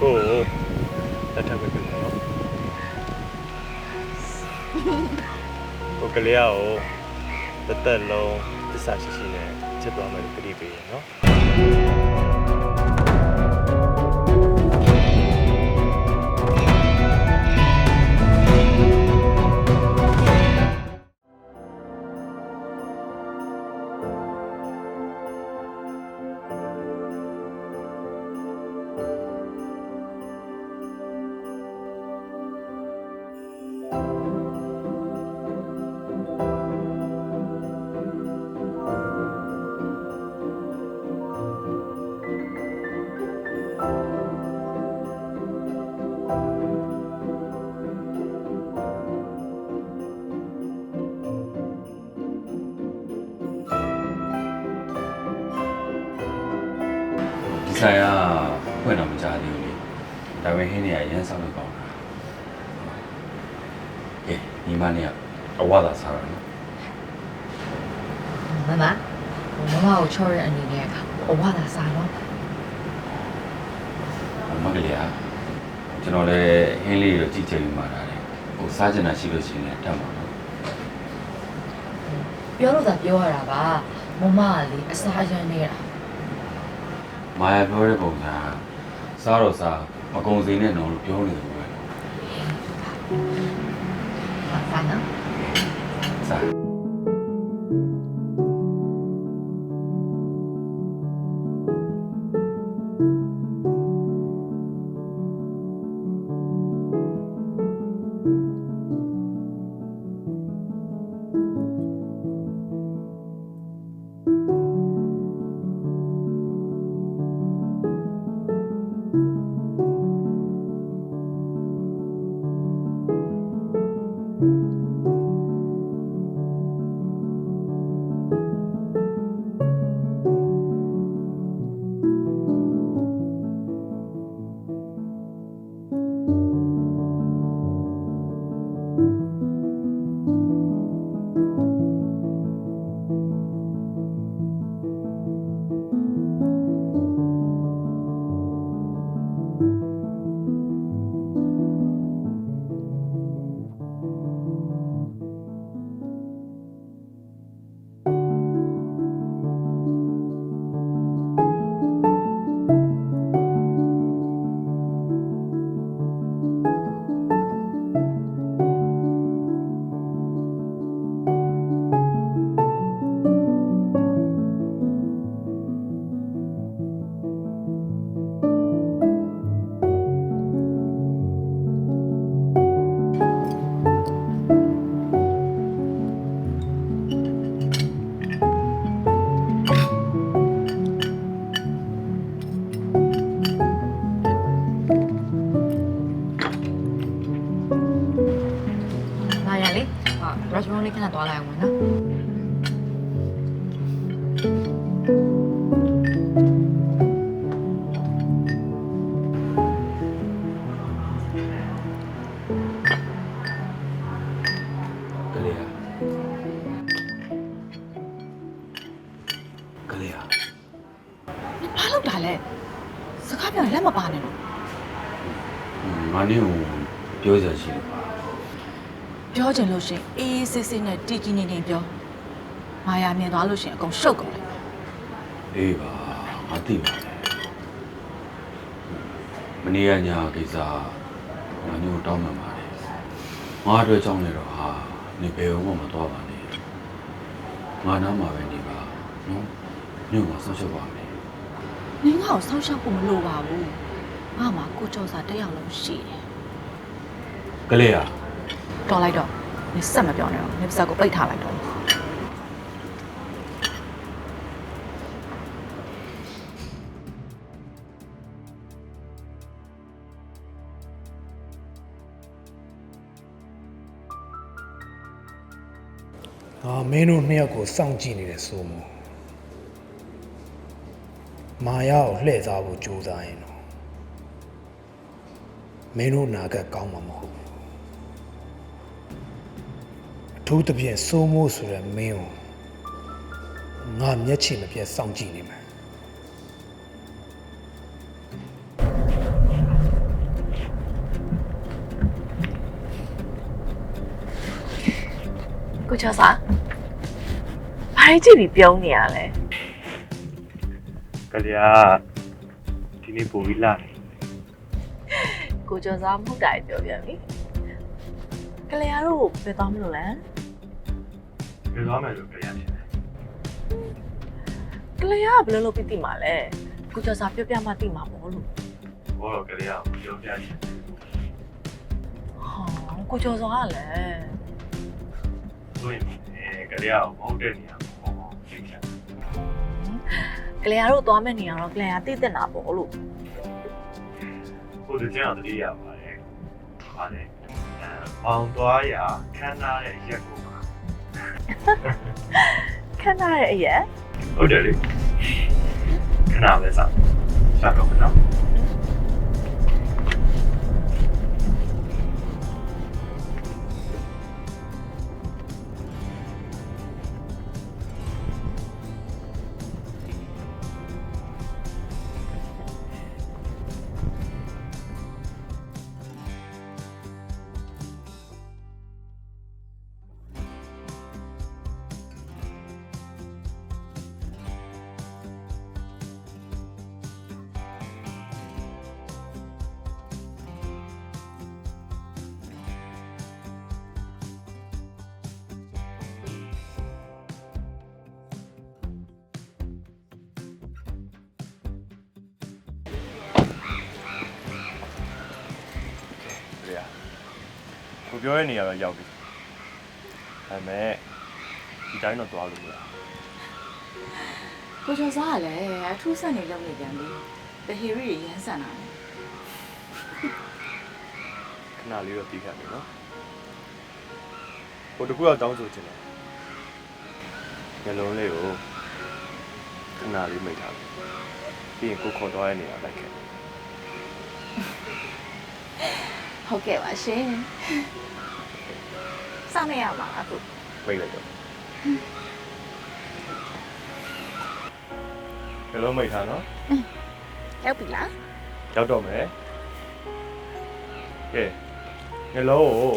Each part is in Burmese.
ကိုကိုလက်ထပ်ပေးပြီနော်ကိုကလေးရောတက်တက်လုံးသစ္စာရှိရှိနဲ့ချစ်သွားမယ်လို့ကတိပေးရနော် ဆိုင်ကဖွင့်တော့မကြသေးဘူးလေဒါပေမဲ့ဟင်းနေရရမ်းဆောင်နေပေါင်းတာကဲညီမနဲ့ကအဝသာစားရနော်မမမမကိုချောတဲ့အနေနဲ့အဝါသာစားတော့မကလေးကကျွန်တော်လည်းဟင်းလေးတော့ကြည့်ချင်ပြီးမှလာတယ်ဟိုစားချင်တာရှိလို့ရှိရင်လည်းတတ်မှာနော်ပြောလို့သာပြောရတာပါမမကလေအစားရမ်းနေတာ မာယာပြောတဲ့ပုံကစားတော့စားမကုံစိမ်းနဲ့တော့လို့ပြောနေတယ်ပဲစားနော်စား ဘာလုပ်တာလဲစကားပြောရင်လက်မပါနဲ့တော့ငါနဲ့ကိုပြောစရာရှိတယ်ပြောချင်လို့ရှရင်အေးအေးဆေးဆေးနဲ့တည်ကြည်နေနေပြောမာယာမြင်သွားလို့ရှရင်အကုန်ရှုပ်ကုန်တယ်အေးပါငါသိပါတယ်မနေ့ကညာကိစ္စငါညို့တောင်းမှန်ပါတယ်ငါအတွက်ကြောင်းနေတော့ဟာနေဘယ်အောင်မှမသွားပါနဲ့ငါနားမှာပဲနေပါနော်ညို့ကဆောက်ရှောက်ပါမယ် နင်းငါ့ကိုဆောက်ရှောက်ဖို့မလိုပါဘူးငါ့မှာကိုကြောစာတစ်ယောက်လုံးရှိတယ်ကလေးကတော်လိုက်တော့နေဆက်မပြောနဲ့တော့နေပါစကိုပိတ်ထားလိုက်တော့ငါမင်းတို့နှစ်ယောက်ကိုစောင့်ကြည့်နေတယ်ဆိုမို့ မာယာကိုလှည့်စားဖို့ကြိုးစားရင်တော့မင်းတို့နာကကောင်းမှာမဟုတ်ဘူးအထူးသဖြင့်စိုးမိုးဆိုတဲ့မင်းကိုငါမျက်ခြေမပြတ်စောင့်ကြည့်နေမှာကိုချောစာဘာကြီးကြည့်ပြီးပြုံးနေရလဲ ကလေးကဒီနေ့ပိုပြီးလာတယ်ကိုချောစာမဟုတ်တာကြီးပြောပြန်ပြီကလေးရတို့ဘယ်သွားမလို့လဲဘယ်သွားမယ်လို့ကလေးကထင်တယ်ကလေးရကဘယ်လိုလုပ်ပြီးသိမှာလဲကိုချောစာပြောပြမှသိမှာပေါ့လို့ဘောတော့ကလေးကပြောပြချင်တယ်ဟောကိုချောစာကလည်းဆိုရင်ကလေးကမဟုတ်တဲ့နေရာမှာဟောသိချင် ကလေးရတို့သွားမယ့်နေရာတော့ကလေးရသိတဲ့နာပေါ့လို့ကိုတကြံတတိယပါတယ်ဟာလေမောင်သွားရခန်းသားရဲ့ရက်ကိုပါခဏရဲ့အရက်ဟုတ်တယ်လေခဏပဲစားစားတော့မနော် ကကိုပြောတဲ့နေရာတော့ရောက်ပြီဒါပေမဲ့ဒီတိုင်းတော့သွားလို့မရကိုကျော်စားကလည်းအထူးဆက်နေလုပ်နေပြန်ပြီတဟီရီရရမ်းဆန်တာလေခဏလေးတော့ပြီးခဲ့ပြီနော်ဟိုတကူတော့တောင်းဆိုချင်တယ်ညလုံးလေးကိုခဏလေးမိတ်ထားပြီးရင်ကိုခေါ်သွားတဲ့နေရာလိုက်ခဲ့ ဟုတ်ကဲ့ပါရှင်စောင့်နေရမှာအခုမိတ်လိုက်တော့ညလုံးမိတ်ထားနော်ရောက်ပြီလားရောက်တော့မယ်ကဲညလုံးကို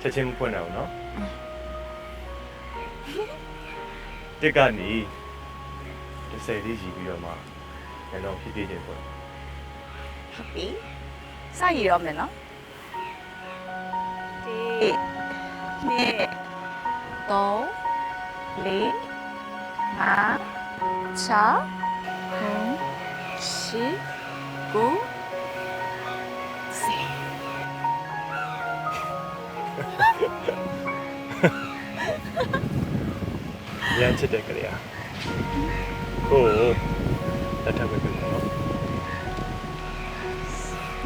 ချက်ချင်းမဖွင့်နိုင်ဘူးနော်တက်ကနေတစ်ဆယ်လေးရှိပြီးတော့မှညလုံးဖြစ်ဖြစ်ချင်းဖွင့်ဟုတ်ပြီ စရည်ရောမယ်နော်ဒီနေ့တော့လေးမာချာဟန်ရှိကိုစီရမ်းချစ်တဲ့ကလေးอ่ะ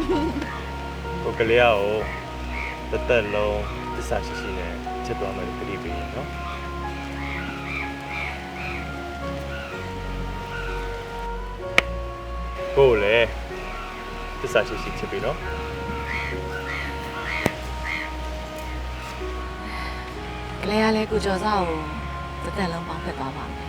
ကိုကိုလက်ထပ်ပဲပြန်နော်ကိုကလေးอ่ะကိုတက်တက်လုံးသစ္စာရှိရှိနဲ့ချစ်သွားမယ်လို့ကလေးပေးရနော်ကိုကိုလည်းသစ္စာရှိရှိချစ်ပြီနော်ကလေးကလည်းကိုကျော်စားကိုတစ်သက်လုံးပေါင်းဖက်သွားပါမယ်